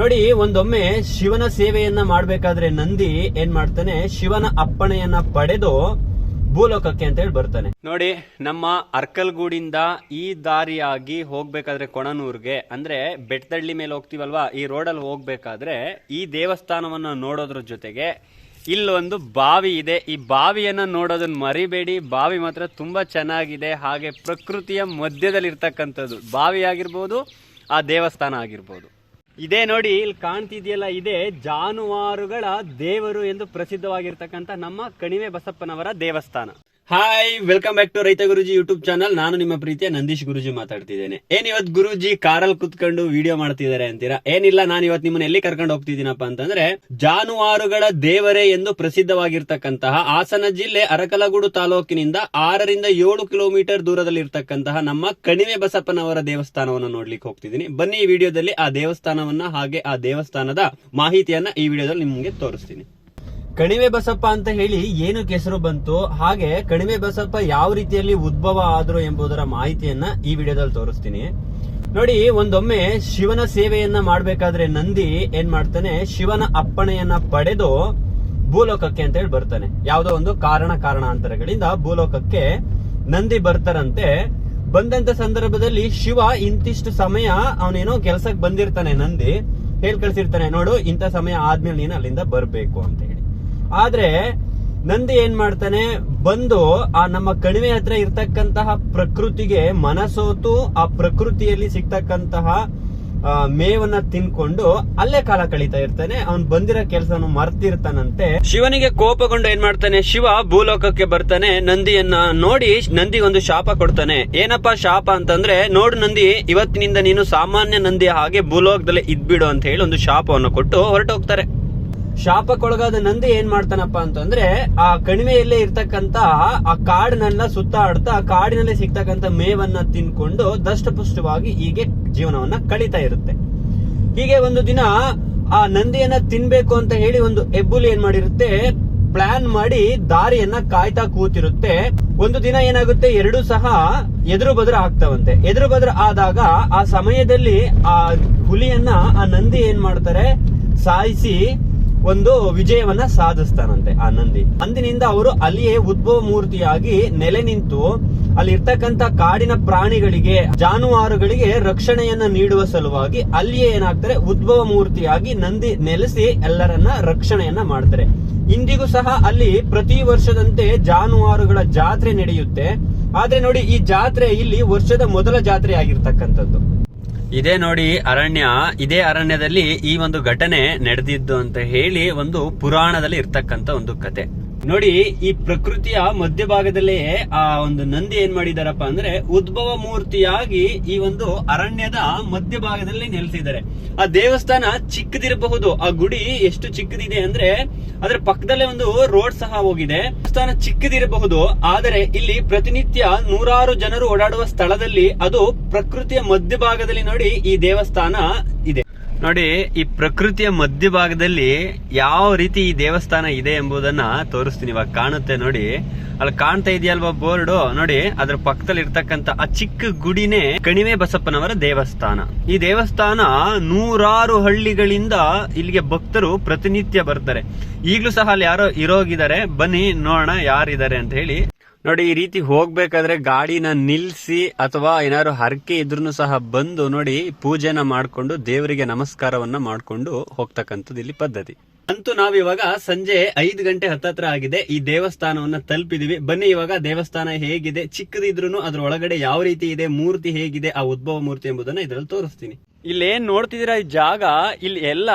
ನೋಡಿ ಒಂದೊಮ್ಮೆ ಶಿವನ ಸೇವೆಯನ್ನ ಮಾಡ್ಬೇಕಾದ್ರೆ ನಂದಿ ಏನ್ ಮಾಡ್ತಾನೆ? ಶಿವನ ಅಪ್ಪಣೆಯನ್ನ ಪಡೆದು ಭೂಲೋಕಕ್ಕೆ ಅಂತ ಹೇಳಿ ಬರ್ತಾನೆ. ನೋಡಿ ನಮ್ಮ ಅರ್ಕಲ್ಗೂಡಿಂದ ಈ ದಾರಿಯಾಗಿ ಹೋಗ್ಬೇಕಾದ್ರೆ ಕೊಣನೂರ್ಗೆ ಅಂದ್ರೆ ಬೆಟ್ಟದಳ್ಳಿ ಮೇಲೆ ಹೋಗ್ತೀವಲ್ವಾ? ಈ ರೋಡಲ್ಲಿ ಹೋಗ್ಬೇಕಾದ್ರೆ ಈ ದೇವಸ್ಥಾನವನ್ನ ನೋಡೋದ್ರ ಜೊತೆಗೆ ಇಲ್ಲೊಂದು ಬಾವಿ ಇದೆ. ಈ ಬಾವಿಯನ್ನ ನೋಡೋದನ್ನು ಮರಿಬೇಡಿ. ಬಾವಿ ಮಾತ್ರ ತುಂಬ ಚೆನ್ನಾಗಿದೆ. ಹಾಗೆ ಪ್ರಕೃತಿಯ ಮಧ್ಯದಲ್ಲಿ ಇರ್ತಕ್ಕಂಥದ್ದು ಬಾವಿ ಆಗಿರ್ಬೋದು, ಆ ದೇವಸ್ಥಾನ ಆಗಿರ್ಬೋದು. ಇದೇ ನೋಡಿ, ಇಲ್ಲಿ ಕಾಣ್ತಿದೆಯಲ್ಲ, ಇದೇ ಜಾನುವಾರುಗಳ ದೇವರು ಎಂದು ಪ್ರಸಿದ್ಧವಾಗಿರ್ತಕ್ಕಂಥ ನಮ್ಮ ಕಣಿವೆ ಬಸಪ್ಪನವರ ದೇವಸ್ಥಾನ. ಹಾಯ್ ವೆಲ್ಕಮ್ ಬ್ಯಾಕ್ ಟು ರೈತ ಗುರುಜಿ ಯೂಟ್ಯೂಬ್ ಚಾನಲ್ ನಾನು ನಿಮ್ಮ ಪ್ರೀತಿಯ ನಂದೀಶ್ ಗುರುಜಿ ಮಾತಾಡ್ತಿದ್ದೇನೆ. ಏನ್ ಇವತ್ ಗುರುಜಿ ಕಾರಲ್ಲಿ ಕುತ್ಕೊಂಡು ವಿಡಿಯೋ ಮಾಡ್ತಿದ್ದಾರೆ ಅಂತೀರಾ? ಏನಿಲ್ಲ, ನಾನು ಇವತ್ತು ನಿಮ್ಮನ್ನ ಎಲ್ಲಿ ಕರ್ಕೊಂಡು ಹೋಗ್ತಿದ್ದೀನಪ್ಪ ಅಂತಂದ್ರೆ, ಜಾನುವಾರುಗಳ ದೇವರೇ ಎಂದು ಪ್ರಸಿದ್ಧವಾಗಿರ್ತಕ್ಕಂತಹ ಹಾಸನ ಜಿಲ್ಲೆ ಅರಕಲಗೂಡು ತಾಲೂಕಿನಿಂದ ಆರರಿಂದ ಏಳು ಕಿಲೋಮೀಟರ್ ದೂರದಲ್ಲಿ ಇರ್ತಕ್ಕಂತಹ ನಮ್ಮ ಕಣಿವೆ ಬಸಪ್ಪನವರ ದೇವಸ್ಥಾನವನ್ನು ನೋಡ್ಲಿಕ್ಕೆ ಹೋಗ್ತಿದ್ದೀನಿ. ಬನ್ನಿ ಈ ವಿಡಿಯೋದಲ್ಲಿ ಆ ದೇವಸ್ಥಾನವನ್ನ ಹಾಗೆ ಆ ದೇವಸ್ಥಾನದ ಮಾಹಿತಿಯನ್ನ ಈ ವಿಡಿಯೋದಲ್ಲಿ ನಿಮ್ಗೆ ತೋರಿಸ್ತೀನಿ. ಕಣಿವೆ ಬಸಪ್ಪ ಅಂತ ಹೇಳಿ ಏನು ಹೆಸರು ಬಂತು ಹಾಗೆ ಕಣಿವೆ ಬಸಪ್ಪ ಯಾವ ರೀತಿಯಲ್ಲಿ ಉದ್ಭವ ಆದ್ರು ಎಂಬುದರ ಮಾಹಿತಿಯನ್ನ ಈ ವಿಡಿಯೋದಲ್ಲಿ ತೋರಿಸ್ತೀನಿ. ನೋಡಿ, ಒಂದೊಮ್ಮೆ ಶಿವನ ಸೇವೆಯನ್ನ ಮಾಡ್ಬೇಕಾದ್ರೆ ನಂದಿ ಏನ್ ಮಾಡ್ತಾನೆ? ಶಿವನ ಅಪ್ಪಣೆಯನ್ನ ಪಡೆದು ಭೂಲೋಕಕ್ಕೆ ಅಂತ ಹೇಳಿ ಬರ್ತಾನೆ. ಯಾವುದೋ ಒಂದು ಕಾರಣ, ಕಾರಣಾಂತರಗಳಿಂದ ಭೂಲೋಕಕ್ಕೆ ನಂದಿ ಬರ್ತಾರಂತೆ. ಬಂದಂತ ಸಂದರ್ಭದಲ್ಲಿ ಶಿವ ಇಂತಿಷ್ಟು ಸಮಯ ಅವನೇನೋ ಕೆಲಸಕ್ಕೆ ಬಂದಿರ್ತಾನೆ ನಂದಿ. ಹೇಳ್ ಕಳ್ಸಿರ್ತಾನೆ ನೋಡು, ಇಂಥ ಸಮಯ ಆದ್ಮೇಲೆ ನೀನು ಅಲ್ಲಿಂದ ಬರ್ಬೇಕು ಅಂತ ಆದ್ರೆ ನಂದಿ ಏನ್ ಮಾಡ್ತಾನೆ? ಬಂದು ಆ ನಮ್ಮ ಕಣಿವೆ ಹತ್ರ ಇರ್ತಕ್ಕಂತಹ ಪ್ರಕೃತಿಗೆ ಮನಸೋತು ಆ ಪ್ರಕೃತಿಯಲ್ಲಿ ಸಿಗ್ತಕ್ಕಂತಹ ಮೇವನ್ನ ತಿನ್ಕೊಂಡು ಅಲ್ಲೇ ಕಾಲ ಕಳೀತಾ ಇರ್ತಾನೆ. ಅವ್ನು ಬಂದಿರೋ ಕೆಲಸನು ಮರ್ತಿರ್ತಾನಂತೆ. ಶಿವನಿಗೆ ಕೋಪಗೊಂಡು ಏನ್ ಮಾಡ್ತಾನೆ? ಶಿವ ಭೂಲೋಕಕ್ಕೆ ಬರ್ತಾನೆ, ನಂದಿಯನ್ನ ನೋಡಿ ನಂದಿಗೊಂದು ಶಾಪ ಕೊಡ್ತಾನೆ. ಏನಪ್ಪಾ ಶಾಪ ಅಂತಂದ್ರೆ, ನೋಡು ನಂದಿ, ಇವತ್ತಿನಿಂದ ನೀನು ಸಾಮಾನ್ಯ ನಂದಿ ಹಾಗೆ ಭೂಲೋಕದಲ್ಲಿ ಇದ್ಬಿಡು ಅಂತ ಹೇಳಿ ಒಂದು ಶಾಪವನ್ನು ಕೊಟ್ಟು ಹೊರಟೋಗ್ತಾರೆ. ಶಾಪಕ್ಕೊಳಗಾದ ನಂದಿ ಏನ್ ಮಾಡ್ತಾನಪ್ಪ ಅಂತಂದ್ರೆ ಆ ಕಣಿವೆಯಲ್ಲೇ ಇರ್ತಕ್ಕಂತ ಆ ಕಾಡಿನೆಲ್ಲ ಸುತ್ತಾಡ್ತಾ ಆ ಕಾಡಿನಲ್ಲಿ ಸಿಗ್ತಕ್ಕಂತ ಮೇವನ್ನ ತಿನ್ಕೊಂಡು ದಷ್ಟಪುಷ್ಟವಾಗಿ ಹೀಗೆ ಜೀವನವನ್ನ ಕಳೀತಾ ಇರುತ್ತೆ. ಹೀಗೆ ಒಂದು ದಿನ ಆ ನಂದಿಯನ್ನ ತಿನ್ಬೇಕು ಅಂತ ಹೇಳಿ ಒಂದು ಹೆಬ್ಬುಲಿ ಏನ್ ಮಾಡಿರುತ್ತೆ ಪ್ಲಾನ್ ಮಾಡಿ ದಾರಿಯನ್ನ ಕಾಯ್ತಾ ಕೂತಿರುತ್ತೆ. ಒಂದು ದಿನ ಏನಾಗುತ್ತೆ, ಎರಡೂ ಸಹ ಎದುರು ಬದ್ರ ಆಗ್ತಾವಂತೆ. ಎದುರು ಬದ್ರ ಆದಾಗ ಆ ಸಮಯದಲ್ಲಿ ಆ ಹುಲಿಯನ್ನ ಆ ನಂದಿ ಏನ್ ಮಾಡ್ತಾರೆ, ಸಾಯಿಸಿ ಒಂದು ವಿಜಯವನ್ನ ಸಾಧಿಸ್ತಾನಂತೆ ಆ ನಂದಿ. ಅಂದಿನಿಂದ ಅವರು ಅಲ್ಲಿಯೇ ಉದ್ಭವ ಮೂರ್ತಿಯಾಗಿ ನೆಲೆ ನಿಂತು ಅಲ್ಲಿ ಇರ್ತಕ್ಕಂತ ಕಾಡಿನ ಪ್ರಾಣಿಗಳಿಗೆ, ಜಾನುವಾರುಗಳಿಗೆ ರಕ್ಷಣೆಯನ್ನ ನೀಡುವ ಸಲುವಾಗಿ ಅಲ್ಲಿಯೇ ಏನಾಗ್ತಾರೆ, ಉದ್ಭವ ಮೂರ್ತಿಯಾಗಿ ನಂದಿ ನೆಲೆಸಿ ಎಲ್ಲರನ್ನ ರಕ್ಷಣೆಯನ್ನ ಮಾಡ್ತಾರೆ. ಇಂದಿಗೂ ಸಹ ಅಲ್ಲಿ ಪ್ರತಿ ವರ್ಷದಂತೆ ಜಾನುವಾರುಗಳ ಜಾತ್ರೆ ನಡೆಯುತ್ತೆ. ಆದ್ರೆ ನೋಡಿ, ಈ ಜಾತ್ರೆ ಇಲ್ಲಿ ವರ್ಷದ ಮೊದಲ ಜಾತ್ರೆ ಆಗಿರ್ತಕ್ಕಂಥದ್ದು. ಇದೇ ನೋಡಿ ಅರಣ್ಯ, ಇದೇ ಅರಣ್ಯದಲ್ಲಿ ಈ ಒಂದು ಘಟನೆ ನಡೆದಿದ್ದು ಅಂತ ಹೇಳಿ ಒಂದು ಪುರಾಣದಲ್ಲಿ ಇರ್ತಕ್ಕಂತ ಒಂದು ಕತೆ. ನೋಡಿ, ಈ ಪ್ರಕೃತಿಯ ಮಧ್ಯಭಾಗದಲ್ಲೇ ಆ ಒಂದು ನಂದಿ ಏನ್ ಮಾಡಿದಾರಪ್ಪ ಅಂದ್ರೆ, ಉದ್ಭವ ಮೂರ್ತಿಯಾಗಿ ಈ ಒಂದು ಅರಣ್ಯದ ಮಧ್ಯಭಾಗದಲ್ಲಿ ನೆಲೆಸಿದ್ದಾರೆ. ಆ ದೇವಸ್ಥಾನ ಚಿಕ್ಕದಿರಬಹುದು, ಆ ಗುಡಿ ಎಷ್ಟು ಚಿಕ್ಕದಿದೆ ಅಂದ್ರೆ, ಅದರ ಪಕ್ಕದಲ್ಲೇ ಒಂದು ರೋಡ್ ಸಹ ಹೋಗಿದೆ. ದೇವಸ್ಥಾನ ಚಿಕ್ಕದಿರಬಹುದು, ಆದರೆ ಇಲ್ಲಿ ಪ್ರತಿನಿತ್ಯ ನೂರಾರು ಜನರು ಓಡಾಡುವ ಸ್ಥಳದಲ್ಲಿ ಅದು ಪ್ರಕೃತಿಯ ಮಧ್ಯಭಾಗದಲ್ಲಿ ನೋಡಿ ಈ ದೇವಸ್ಥಾನ ಇದೆ. ನೋಡಿ, ಈ ಪ್ರಕೃತಿಯ ಮಧ್ಯಭಾಗದಲ್ಲಿ ಯಾವ ರೀತಿ ಈ ದೇವಸ್ಥಾನ ಇದೆ ಎಂಬುದನ್ನ ತೋರಿಸ್ತೀನಿ. ಇವಾಗ ಕಾಣುತ್ತೆ ನೋಡಿ. ಅಲ್ಲಿ ಕಾಣ್ತಾ ಇದೆಯಲ್ವಾ ಬೋರ್ಡ್? ನೋಡಿ, ಅದ್ರ ಪಕ್ಕದಲ್ಲಿ ಇರ್ತಕ್ಕಂತ ಆ ಚಿಕ್ಕ ಗುಡಿನೇ ಕಣಿವೆ ಬಸಪ್ಪನವರ ದೇವಸ್ಥಾನ. ಈ ದೇವಸ್ಥಾನ ನೂರಾರು ಹಳ್ಳಿಗಳಿಂದ ಇಲ್ಲಿಗೆ ಭಕ್ತರು ಪ್ರತಿನಿತ್ಯ ಬರ್ತಾರೆ. ಈಗಲೂ ಸಹ ಅಲ್ಲಿ ಯಾರೋ ಇರೋಗಿದ್ದಾರೆ. ಬನ್ನಿ, ನೋಡೋಣ ಯಾರಿದ್ದಾರೆ ಅಂತ ಹೇಳಿ. ನೋಡಿ, ಈ ರೀತಿ ಹೋಗ್ಬೇಕಾದ್ರೆ ಗಾಡಿನ ನಿಲ್ಸಿ ಅಥವಾ ಏನಾದ್ರು ಹರಕೆ ಇದ್ರೂ ಸಹ ಬಂದು ನೋಡಿ, ಪೂಜೆನ ಮಾಡ್ಕೊಂಡು ದೇವರಿಗೆ ನಮಸ್ಕಾರವನ್ನ ಮಾಡಿಕೊಂಡು ಹೋಗ್ತಕ್ಕಂಥದ್ದು ಇಲ್ಲಿ ಪದ್ಧತಿ. ಅಂತೂ ನಾವಿವಾಗ ಸಂಜೆ ಐದು ಗಂಟೆ ಹತ್ತತ್ರ ಆಗಿದೆ. ಈ ದೇವಸ್ಥಾನವನ್ನ ತಲುಪಿದೀವಿ. ಬನ್ನಿ, ಇವಾಗ ದೇವಸ್ಥಾನ ಹೇಗಿದೆ? ಚಿಕ್ಕದಿದ್ರು ಅದ್ರ ಒಳಗಡೆ ಯಾವ ರೀತಿ ಇದೆ? ಮೂರ್ತಿ ಹೇಗಿದೆ? ಆ ಉದ್ಭವ ಮೂರ್ತಿ ಎಂಬುದನ್ನ ಇದ್ರಲ್ಲಿ ತೋರಿಸ್ತೀನಿ. ಇಲ್ಲಿ ಏನ್ ನೋಡ್ತಿದ್ದೀರಾ ಈ ಜಾಗ? ಇಲ್ಲಿ ಎಲ್ಲ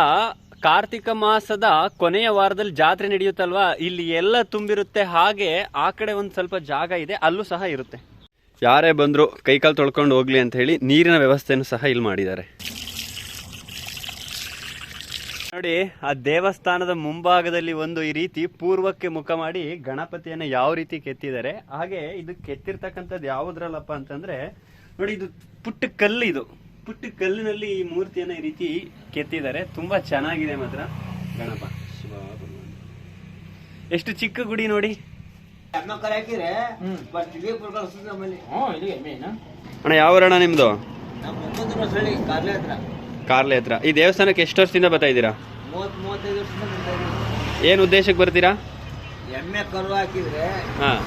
ಕಾರ್ತಿಕ ಮಾಸದ ಕೊನೆಯ ವಾರದಲ್ಲಿ ಜಾತ್ರೆ ನಡೆಯುತ್ತಲ್ವಾ? ಇಲ್ಲಿ ಎಲ್ಲ ತುಂಬಿರುತ್ತೆ. ಹಾಗೆ ಆ ಕಡೆ ಒಂದು ಸ್ವಲ್ಪ ಜಾಗ ಇದೆ. ಅಲ್ಲೂ ಸಹ ಇರುತ್ತೆ. ಯಾರೇ ಬಂದರೂ ಕೈಕಾಲು ತೊಳ್ಕೊಂಡು ಹೋಗ್ಲಿ ಅಂತ ಹೇಳಿ ನೀರಿನ ವ್ಯವಸ್ಥೆಯನ್ನು ಸಹ ಇಲ್ಲಿ ಮಾಡಿದ್ದಾರೆ. ನೋಡಿ ಆ ದೇವಸ್ಥಾನದ ಮುಂಭಾಗದಲ್ಲಿ ಒಂದು ಈ ರೀತಿ ಪೂರ್ವಕ್ಕೆ ಮುಖ ಮಾಡಿ ಗಣಪತಿಯನ್ನು ಯಾವ ರೀತಿ ಕೆತ್ತಿದ್ದಾರೆ. ಹಾಗೆ ಇದು ಕೆತ್ತಿರ್ತಕ್ಕಂಥದ್ದು ಯಾವುದ್ರಲ್ಲಪ್ಪ ಅಂತಂದ್ರೆ ನೋಡಿ ಇದು ಪುಟ್ಟ ಕಲ್ಲು ಇದು. ಪುಟ್ಟ ಕಲ್ಲಿನಲ್ಲಿ ಈ ಮೂರ್ತಿಯನ್ನು ಈ ರೀತಿ ಕೆತ್ತಿದ್ದಾರೆ. ತುಂಬಾ ಚೆನ್ನಾಗಿದೆ ಮಾತ್ರ. ಗಣಪ. ಶಿವ ಭಗವಾನ್. ಎಷ್ಟು ಚಿಕ್ಕ ಗುಡಿ ನೋಡಿ. ಅಣ್ಣ ಯಾವ ಅಣ್ಣ ನಿಮ್ದು? ಕಾರ್ಲೆ ಹತ್ರ. ಈ ದೇವಸ್ಥಾನಕ್ಕೆ ಎಷ್ಟು ವರ್ಷದಿಂದ ಬರ್ತಾ ಇದ್ದೀರಾ? ಏನ್ ಉದ್ದೇಶಕ್ಕೆ ಬರ್ತೀರಾ? ಎಮ್ಮೆ ಕರು ಹಾಕಿದ್ರೆ ಹಾಂ.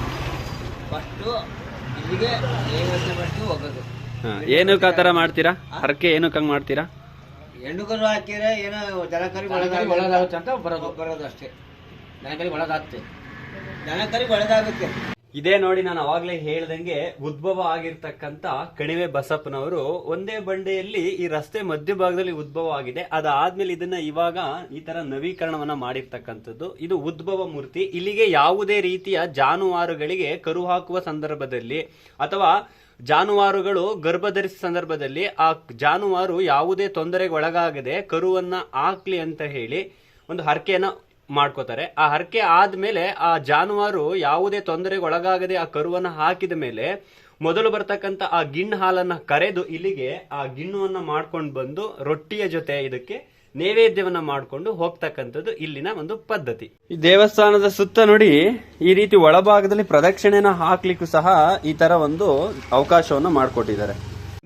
ಫಸ್ಟು ಇಲ್ಲಿಗೆ ನೈವೇದ್ಯ ಬಿಟ್ಟು ಹೋಗೋದು. ಹಾಂ. ಏನಕ್ಕೆ ಆ ಥರ ಮಾಡ್ತೀರಾ? ಹರಕೆ ಏನಕ್ಕೆ ಹಂಗೆ ಮಾಡ್ತೀರಾ? ಹೆಣ್ಣು ಕರು ಹಾಕಿದ್ರೆ ಏನೋ ದನಕರಿ ದನಕರಿ ಒಳ್ಳೆದಾಗುತ್ತೆ ಅಂತ ಬರೋದು. ಬರೋದು ಅಷ್ಟೇ. ದನಕರಿ ಒಳಗಾಗುತ್ತೆ ದನಕರಿ ಒಳ್ಳೆದಾಗುತ್ತೆ. ಇದೇ ನೋಡಿ ನಾನು ಅವಾಗ್ಲೇ ಹೇಳ್ದಂಗೆ ಉದ್ಭವ ಆಗಿರ್ತಕ್ಕಂತ ಕಣಿವೆ ಬಸಪ್ಪನವರು ಒಂದೇ ಬಂಡೆಯಲ್ಲಿ ಈ ರಸ್ತೆ ಮಧ್ಯಭಾಗದಲ್ಲಿ ಉದ್ಭವ ಆಗಿದೆ. ಅದಾದ್ಮೇಲೆ ಇದನ್ನ ಇವಾಗ ಈ ತರ ನವೀಕರಣವನ್ನ ಮಾಡಿರ್ತಕ್ಕಂಥದ್ದು. ಇದು ಉದ್ಭವ ಮೂರ್ತಿ. ಇಲ್ಲಿಗೆ ಯಾವುದೇ ರೀತಿಯ ಜಾನುವಾರುಗಳಿಗೆ ಕರು ಹಾಕುವ ಸಂದರ್ಭದಲ್ಲಿ ಅಥವಾ ಜಾನುವಾರುಗಳು ಗರ್ಭಧರಿಸಿದ ಸಂದರ್ಭದಲ್ಲಿ ಆ ಜಾನುವಾರು ಯಾವುದೇ ತೊಂದರೆಗೆ ಒಳಗಾಗದೆ ಕರುವನ್ನ ಹಾಕ್ಲಿ ಅಂತ ಹೇಳಿ ಒಂದು ಹರಕೆಯನ್ನ ಮಾಡ್ಕೋತಾರೆ. ಆ ಹರಕೆ ಆದ್ಮೇಲೆ ಆ ಜಾನುವಾರು ಯಾವುದೇ ತೊಂದರೆಗೆ ಒಳಗಾಗದೆ ಆ ಕರುವನ್ನ ಹಾಕಿದ ಮೇಲೆ ಮೊದಲು ಬರ್ತಕ್ಕಂಥ ಆ ಗಿಣ್ಣು ಹಾಲನ್ನ ಕರೆದು ಇಲ್ಲಿಗೆ ಆ ಗಿಣ್ಣುವನ್ನ ಮಾಡ್ಕೊಂಡು ಬಂದು ರೊಟ್ಟಿಯ ಜೊತೆ ಇದಕ್ಕೆ ನೈವೇದ್ಯವನ್ನ ಮಾಡ್ಕೊಂಡು ಹೋಗ್ತಕ್ಕಂಥದ್ದು ಇಲ್ಲಿನ ಒಂದು ಪದ್ಧತಿ. ಈ ದೇವಸ್ಥಾನದ ಸುತ್ತ ನೋಡಿ ಈ ರೀತಿ ಒಳಭಾಗದಲ್ಲಿ ಪ್ರದಕ್ಷಿಣೆನ ಹಾಕ್ಲಿಕ್ಕೂ ಸಹ ಈ ತರ ಒಂದು ಅವಕಾಶವನ್ನು ಮಾಡಿಕೊಟ್ಟಿದ್ದಾರೆ.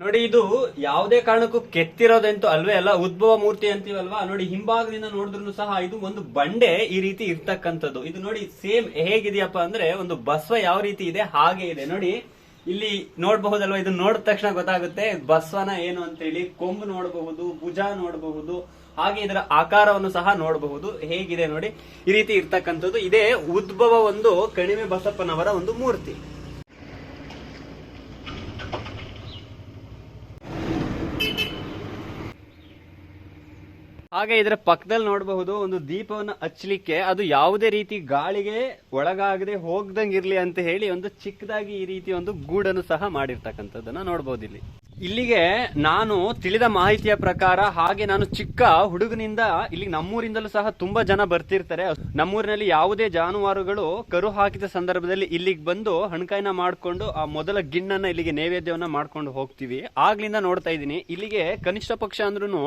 ನೋಡಿ, ಇದು ಯಾವುದೇ ಕಾರಣಕ್ಕೂ ಕೆತ್ತಿರೋದಂತೂ ಅಲ್ವೇ ಅಲ್ಲ ಉದ್ಭವ ಮೂರ್ತಿ ಅಂತೀವಲ್ವಾ? ನೋಡಿ, ಹಿಂಭಾಗದಿಂದ ನೋಡಿದ್ರು ಸಹ ಇದು ಒಂದು ಬಂಡೆ ಈ ರೀತಿ ಇರ್ತಕ್ಕಂಥದ್ದು. ಇದು ನೋಡಿ, ಸೇಮ್ ಹೇಗಿದೆಯಪ್ಪ ಅಂದ್ರೆ, ಒಂದು ಬಸವ ಯಾವ ರೀತಿ ಇದೆ, ಹಾಗೆ ಇದೆ. ನೋಡಿ, ಇಲ್ಲಿ ನೋಡಬಹುದಲ್ವಾ? ಇದು ನೋಡಿದ ತಕ್ಷಣ ಗೊತ್ತಾಗುತ್ತೆ, ಬಸವನ ಏನು ಅಂತೇಳಿ, ಕೊಂಬು ನೋಡಬಹುದು, ಭುಜ ನೋಡಬಹುದು, ಹಾಗೆ ಇದರ ಆಕಾರವನ್ನು ಸಹ ನೋಡಬಹುದು. ಹೇಗಿದೆ ನೋಡಿ, ಈ ರೀತಿ ಇರ್ತಕ್ಕಂಥದ್ದು. ಇದೇ ಉದ್ಭವ ಒಂದು ಕಣಿವೆ ಬಸಪ್ಪನವರ ಒಂದು ಮೂರ್ತಿ. ಹಾಗೆ ಇದರ ಪಕ್ಕದಲ್ಲಿ ನೋಡಬಹುದು ಒಂದು ದೀಪವನ್ನು ಹಚ್ಚಲಿಕ್ಕೆ ಅದು ಯಾವುದೇ ರೀತಿ ಗಾಳಿಗೆ ಒಳಗಾಗದೆ ಹೋಗ್ದಂಗೆ ಇರಲಿ ಅಂತ ಹೇಳಿ ಒಂದು ಚಿಕ್ಕದಾಗಿ ಈ ರೀತಿ ಒಂದು ಗೂಡನ್ನು ಸಹ ಮಾಡಿರ್ತಕ್ಕಂಥದ್ದನ್ನು ನೋಡಬಹುದು ಇಲ್ಲಿ. ಇಲ್ಲಿಗೆ ನಾನು ತಿಳಿದ ಮಾಹಿತಿಯ ಪ್ರಕಾರ ಹಾಗೆ ನಾನು ಚಿಕ್ಕ ಹುಡುಗನಿಂದ ಇಲ್ಲಿ ನಮ್ಮೂರಿಂದಲೂ ಸಹ ತುಂಬಾ ಜನ ಬರ್ತಿರ್ತಾರೆ. ನಮ್ಮೂರಿನಲ್ಲಿ ಯಾವುದೇ ಜಾನುವಾರುಗಳು ಕರು ಹಾಕಿದ ಸಂದರ್ಭದಲ್ಲಿ ಇಲ್ಲಿಗೆ ಬಂದು ಹಣಕಾಯಿನ ಮಾಡಿಕೊಂಡು ಆ ಮೊದಲ ಗಿಣ್ಣನ್ನ ಇಲ್ಲಿಗೆ ನೈವೇದ್ಯವನ್ನ ಮಾಡ್ಕೊಂಡು ಹೋಗ್ತೀವಿ. ಆಗ್ಲಿಂದ ನೋಡ್ತಾ ಇದ್ದೀನಿ. ಇಲ್ಲಿಗೆ ಕನಿಷ್ಠ ಪಕ್ಷ ಅಂದ್ರೂ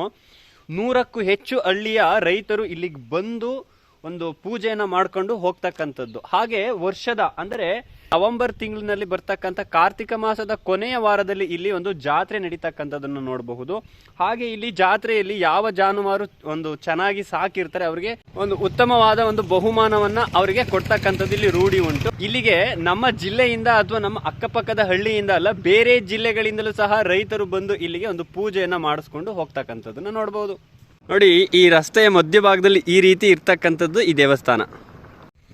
ನೂರಕ್ಕೂ ಹೆಚ್ಚು ಹಳ್ಳಿಯ ರೈತರು ಇಲ್ಲಿಗೆ ಬಂದು ಒಂದು ಪೂಜೆಯನ್ನು ಮಾಡ್ಕೊಂಡು ಹೋಗ್ತಕ್ಕಂಥದ್ದು. ಹಾಗೆ ವರ್ಷದ ಅಂದರೆ ನವೆಂಬರ್ ತಿಂಗಳಿನಲ್ಲಿ ಬರ್ತಕ್ಕಂಥ ಕಾರ್ತಿಕ ಮಾಸದ ಕೊನೆಯ ವಾರದಲ್ಲಿ ಇಲ್ಲಿ ಒಂದು ಜಾತ್ರೆ ನಡೀತಕ್ಕಂಥದ್ದನ್ನು ನೋಡಬಹುದು. ಹಾಗೆ ಇಲ್ಲಿ ಜಾತ್ರೆಯಲ್ಲಿ ಯಾವ ಜಾನುವಾರು ಒಂದು ಚೆನ್ನಾಗಿ ಸಾಕಿರ್ತಾರೆ ಅವರಿಗೆ ಒಂದು ಉತ್ತಮವಾದ ಒಂದು ಬಹುಮಾನವನ್ನ ಅವರಿಗೆ ಕೊಡ್ತಕ್ಕಂಥದ್ದು ಇಲ್ಲಿ ರೂಢಿ ಉಂಟು. ಇಲ್ಲಿಗೆ ನಮ್ಮ ಜಿಲ್ಲೆಯಿಂದ ಅಥವಾ ನಮ್ಮ ಅಕ್ಕಪಕ್ಕದ ಹಳ್ಳಿಯಿಂದ ಅಲ್ಲ, ಬೇರೆ ಜಿಲ್ಲೆಗಳಿಂದಲೂ ಸಹ ರೈತರು ಬಂದು ಇಲ್ಲಿಗೆ ಒಂದು ಪೂಜೆಯನ್ನು ಮಾಡಿಸ್ಕೊಂಡು ಹೋಗ್ತಕ್ಕಂಥದ್ದನ್ನ ನೋಡಬಹುದು. ನೋಡಿ, ಈ ರಸ್ತೆಯ ಮಧ್ಯಭಾಗದಲ್ಲಿ ಈ ರೀತಿ ಇರ್ತಕ್ಕಂಥದ್ದು ಈ ದೇವಸ್ಥಾನ.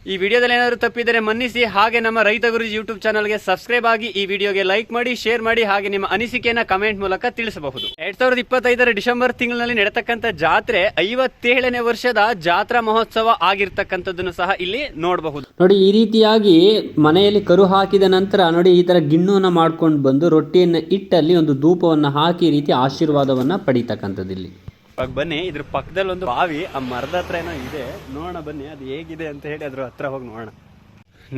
ಈ ವಿಡಿಯೋದಲ್ಲಿ ಏನಾದರೂ ತಪ್ಪಿದರೆ ಮನ್ನಿಸಿ. ಹಾಗೆ ನಮ್ಮ ರೈತ ಗುರುಜಿ ಯೂಟ್ಯೂಬ್ ಚಾನಲ್ಗೆ ಸಬ್ಸ್ಕ್ರೈಬ್ ಆಗಿ ಈ ವಿಡಿಯೋಗೆ ಲೈಕ್ ಮಾಡಿ ಶೇರ್ ಮಾಡಿ, ಹಾಗೆ ನಿಮ್ಮ ಅನಿಸಿಕೆಯನ್ನ ಕಮೆಂಟ್ ಮೂಲಕ ತಿಳಿಸಬಹುದು. ಎರಡ್ ಸಾವಿರದ ಇಪ್ಪತ್ತೈದರ ಡಿಸೆಂಬರ್ ತಿಂಗಳಲ್ಲಿ ನಡೆತಕ್ಕಂಥ ಜಾತ್ರೆ ಐವತ್ತೇಳನೇ ವರ್ಷದ ಜಾತ್ರಾ ಮಹೋತ್ಸವ ಆಗಿರ್ತಕ್ಕಂಥದ್ದನ್ನು ಸಹ ಇಲ್ಲಿ ನೋಡಬಹುದು. ನೋಡಿ, ಈ ರೀತಿಯಾಗಿ ಮನೆಯಲ್ಲಿ ಕರು ಹಾಕಿದ ನಂತರ ನೋಡಿ, ಈ ತರ ಗಿಣ್ಣುವನ್ನ ಮಾಡ್ಕೊಂಡು ಬಂದು ರೊಟ್ಟಿಯನ್ನ ಇಟ್ಟಲ್ಲಿ ಒಂದು ಧೂಪವನ್ನು ಹಾಕಿ ರೀತಿ ಆಶೀರ್ವಾದವನ್ನ ಪಡೀತಕ್ಕಂಥದ್ದು ಇಲ್ಲಿ ಇವಾಗ ಬನ್ನಿ, ಇದ್ರ ಪಕ್ಕದಲ್ಲಿ ಒಂದು ಬಾವಿ, ಆ ಮರದ ಹತ್ರ ಏನೋ ಇದೆ. ನೋಡೋಣ ಬನ್ನಿ, ಅದು ಹೇಗಿದೆ ಅಂತ ಹೇಳಿ ಅದ್ರ ಹತ್ರ ಹೋಗಿ ನೋಡೋಣ.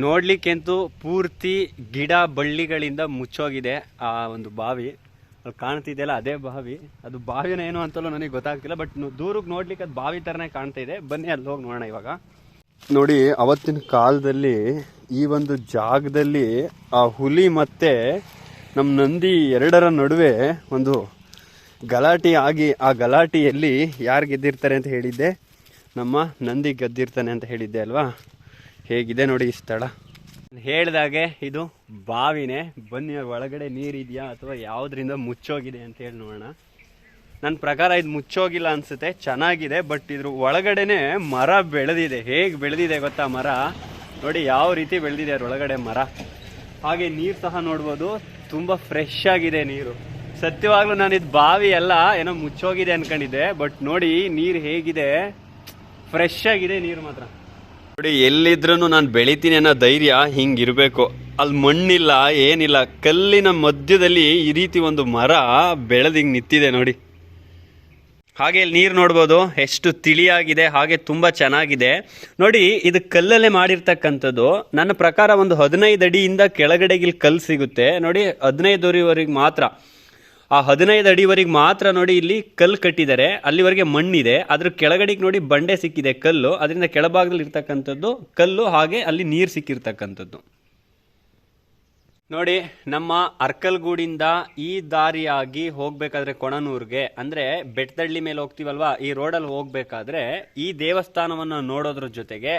ನೋಡ್ಲಿಕ್ಕೆಂತೂ ಪೂರ್ತಿ ಗಿಡ ಬಳ್ಳಿಗಳಿಂದ ಮುಚ್ಚೋಗಿದೆ ಆ ಒಂದು ಬಾವಿ. ಅಲ್ಲಿ ಕಾಣ್ತಿದೆಯಲ್ಲ ಅದೇ ಬಾವಿ. ಅದು ಬಾವಿನ ಏನು ಅಂತಲೂ ನನಗೆ ಗೊತ್ತಾಗ್ತಿಲ್ಲ, ಬಟ್ ದೂರಕ್ಕೆ ನೋಡ್ಲಿಕ್ಕೆ ಅದು ಬಾವಿ ಥರನೇ ಕಾಣ್ತಾ ಇದೆ ಬನ್ನಿ, ಅಲ್ಲಿ ಹೋಗಿ ನೋಡೋಣ ಇವಾಗ. ನೋಡಿ, ಅವತ್ತಿನ ಕಾಲದಲ್ಲಿ ಈ ಒಂದು ಜಾಗದಲ್ಲಿ ಆ ಹುಲಿ ಮತ್ತೆ ನಮ್ಮ ನಂದಿ ಎರಡರ ನಡುವೆ ಒಂದು ಗಲಾಟೆ ಆಗಿ, ಆ ಗಲಾಟೆಯಲ್ಲಿ ಯಾರು ಗೆದ್ದಿರ್ತಾರೆ ಅಂತ ಹೇಳಿದ್ದೆ. ನಮ್ಮ ನಂದಿ ಗೆದ್ದಿರ್ತಾನೆ ಅಂತ ಹೇಳಿದ್ದೆ ಅಲ್ವಾ? ಹೇಗಿದೆ ನೋಡಿ ಈ ಸ್ಥಳ. ಹೇಳಿದಾಗೆ ಇದು ಬಾವಿನೇ. ಬನ್ನಿ ಒಳಗಡೆ ನೀರಿದೆಯಾ ಅಥವಾ ಯಾವುದರಿಂದ ಮುಚ್ಚೋಗಿದೆ ಅಂತ ಹೇಳಿ ನೋಡೋಣ. ನನ್ನ ಪ್ರಕಾರ ಇದು ಮುಚ್ಚೋಗಿಲ್ಲ ಅನಿಸುತ್ತೆ. ಚೆನ್ನಾಗಿದೆ, ಬಟ್ ಇದ್ರ ಒಳಗಡೆನೆ ಮರ ಬೆಳೆದಿದೆ. ಹೇಗೆ ಬೆಳೆದಿದೆ ಗೊತ್ತಾ ಮರ? ನೋಡಿ ಯಾವ ರೀತಿ ಬೆಳೆದಿದೆ ಅದ್ರ ಒಳಗಡೆ ಮರ. ಹಾಗೆ ನೀರು ಸಹ ನೋಡ್ಬೋದು. ತುಂಬ ಫ್ರೆಶ್ ಆಗಿದೆ ನೀರು. ಸತ್ಯವಾಗ್ಲೂ ನಾನು ಇದು ಬಾವಿ ಎಲ್ಲ ಏನೋ ಮುಚ್ಚೋಗಿದೆ ಅನ್ಕೊಂಡಿದ್ದೆ ಬಟ್ ನೋಡಿ ನೀರು ಹೇಗಿದೆ. ಫ್ರೆಶ್ ಆಗಿದೆ ನೀರು ಮಾತ್ರ. ನೋಡಿ ಎಲ್ಲಿದ್ರೂ ನಾನು ಬೆಳಿತೀನಿ ಅನ್ನೋ ಧೈರ್ಯ ಹಿಂಗಿರ್ಬೇಕು ಅಲ್ಲಿ ಮಣ್ಣಿಲ್ಲ, ಏನಿಲ್ಲ, ಕಲ್ಲಿನ ಮಧ್ಯದಲ್ಲಿ ಈ ರೀತಿ ಒಂದು ಮರ ಬೆಳೆದು ಹಿಂಗೆ ನಿಂತಿದೆ ನೋಡಿ. ಹಾಗೆ ಇಲ್ಲಿ ನೀರು ನೋಡ್ಬೋದು, ಎಷ್ಟು ತಿಳಿಯಾಗಿದೆ, ಹಾಗೆ ತುಂಬ ಚೆನ್ನಾಗಿದೆ. ನೋಡಿ, ಇದು ಕಲ್ಲಲ್ಲೇ ಮಾಡಿರ್ತಕ್ಕಂಥದ್ದು. ನನ್ನ ಪ್ರಕಾರ ಒಂದು ಹದಿನೈದು ಅಡಿಯಿಂದ ಕೆಳಗಡೆಗೆ ಇಲ್ಲಿ ಕಲ್ಲು ಸಿಗುತ್ತೆ. ನೋಡಿ ಹದಿನೈದು ಅಡಿವರೆಗೆ ಮಾತ್ರ. ಆ ಹದಿನೈದು ಅಡಿವರೆಗೆ ಮಾತ್ರ ನೋಡಿ ಇಲ್ಲಿ ಕಲ್ಲು ಕಟ್ಟಿದ್ದಾರೆ ಅಲ್ಲಿವರೆಗೆ ಮಣ್ಣಿದೆ, ಅದ್ರ ಕೆಳಗಡೆಗೆ ನೋಡಿ ಬಂಡೆ ಸಿಕ್ಕಿದೆ ಕಲ್ಲು, ಅದರಿಂದ ಕೆಳಭಾಗದಲ್ಲಿ ಇರ್ತಕ್ಕಂಥದ್ದು ಕಲ್ಲು, ಹಾಗೆ ಅಲ್ಲಿ ನೀರು ಸಿಕ್ಕಿರ್ತಕ್ಕಂಥದ್ದು. ನೋಡಿ, ನಮ್ಮ ಅರ್ಕಲ್ಗೂಡಿಂದ ಈ ದಾರಿಯಾಗಿ ಹೋಗ್ಬೇಕಾದ್ರೆ ಕೊಣನೂರ್ಗೆ, ಅಂದ್ರೆ ಬೆಟ್ಟದಳ್ಳಿ ಮೇಲೆ ಹೋಗ್ತೀವಲ್ವಾ, ಈ ರೋಡಲ್ಲಿ ಹೋಗ್ಬೇಕಾದ್ರೆ ಈ ದೇವಸ್ಥಾನವನ್ನು ನೋಡೋದ್ರ ಜೊತೆಗೆ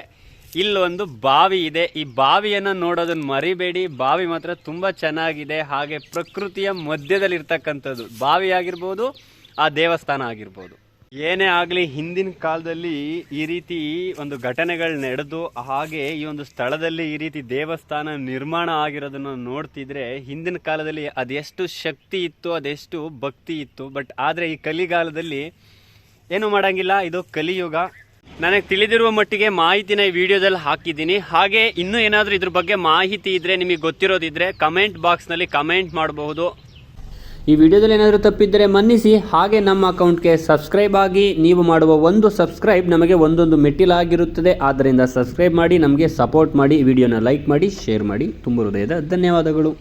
ಇಲ್ಲೊಂದು ಬಾವಿ ಇದೆ. ಈ ಬಾವಿಯನ್ನು ನೋಡೋದನ್ನ ಮರಿಬೇಡಿ. ಬಾವಿ ಮಾತ್ರ ತುಂಬ ಚೆನ್ನಾಗಿದೆ. ಹಾಗೆ ಪ್ರಕೃತಿಯ ಮಧ್ಯದಲ್ಲಿ ಇರ್ತಕ್ಕಂಥದ್ದು ಬಾವಿ ಆಗಿರ್ಬೋದು, ಆ ದೇವಸ್ಥಾನ ಆಗಿರ್ಬೋದು. ಏನೇ ಆಗಲಿ, ಹಿಂದಿನ ಕಾಲದಲ್ಲಿ ಈ ರೀತಿ ಒಂದು ಘಟನೆಗಳು ನಡೆದು, ಹಾಗೆ ಈ ಒಂದು ಸ್ಥಳದಲ್ಲಿ ಈ ರೀತಿ ದೇವಸ್ಥಾನ ನಿರ್ಮಾಣ ಆಗಿರೋದನ್ನು ನೋಡ್ತಿದ್ರೆ, ಹಿಂದಿನ ಕಾಲದಲ್ಲಿ ಅದೆಷ್ಟು ಶಕ್ತಿ ಇತ್ತು, ಅದೆಷ್ಟು ಭಕ್ತಿ ಇತ್ತು. ಬಟ್ ಆದರೆ ಈ ಕಲಿಗಾಲದಲ್ಲಿ ಏನು ಮಾಡೋಂಗಿಲ್ಲ. ಇದು ಕಲಿಯುಗ. ನನಗೆ ತಿಳಿದಿರುವ ಮಟ್ಟಿಗೆ ಮಾಹಿತಿನ ಈ ವಿಡಿಯೋದಲ್ಲಿ ಹಾಕಿದ್ದೀನಿ. ಹಾಗೆ ಇನ್ನೂ ಏನಾದರೂ ಇದ್ರ ಬಗ್ಗೆ ಮಾಹಿತಿ ಇದ್ರೆ, ನಿಮಗೆ ಗೊತ್ತಿರೋದಿದ್ರೆ ಕಮೆಂಟ್ ಬಾಕ್ಸ್ನಲ್ಲಿ ಕಮೆಂಟ್ ಮಾಡಬಹುದು. ಈ ವಿಡಿಯೋದಲ್ಲಿ ಏನಾದರೂ ತಪ್ಪಿದ್ದರೆ ಮನ್ನಿಸಿ. ಹಾಗೆ ನಮ್ಮ ಅಕೌಂಟ್ಗೆ ಸಬ್ಸ್ಕ್ರೈಬ್ ಆಗಿ ನೀವು ಮಾಡುವ ಒಂದು ಸಬ್ಸ್ಕ್ರೈಬ್ ನಮಗೆ ಒಂದೊಂದು ಮೆಟ್ಟಿಲಾಗಿರುತ್ತದೆ ಆದ್ದರಿಂದ ಸಬ್ಸ್ಕ್ರೈಬ್ ಮಾಡಿ, ನಮಗೆ ಸಪೋರ್ಟ್ ಮಾಡಿ ವಿಡಿಯೋನ ಲೈಕ್ ಮಾಡಿ, ಶೇರ್ ಮಾಡಿ. ತುಂಬ ಹೃದಯದ ಧನ್ಯವಾದಗಳು.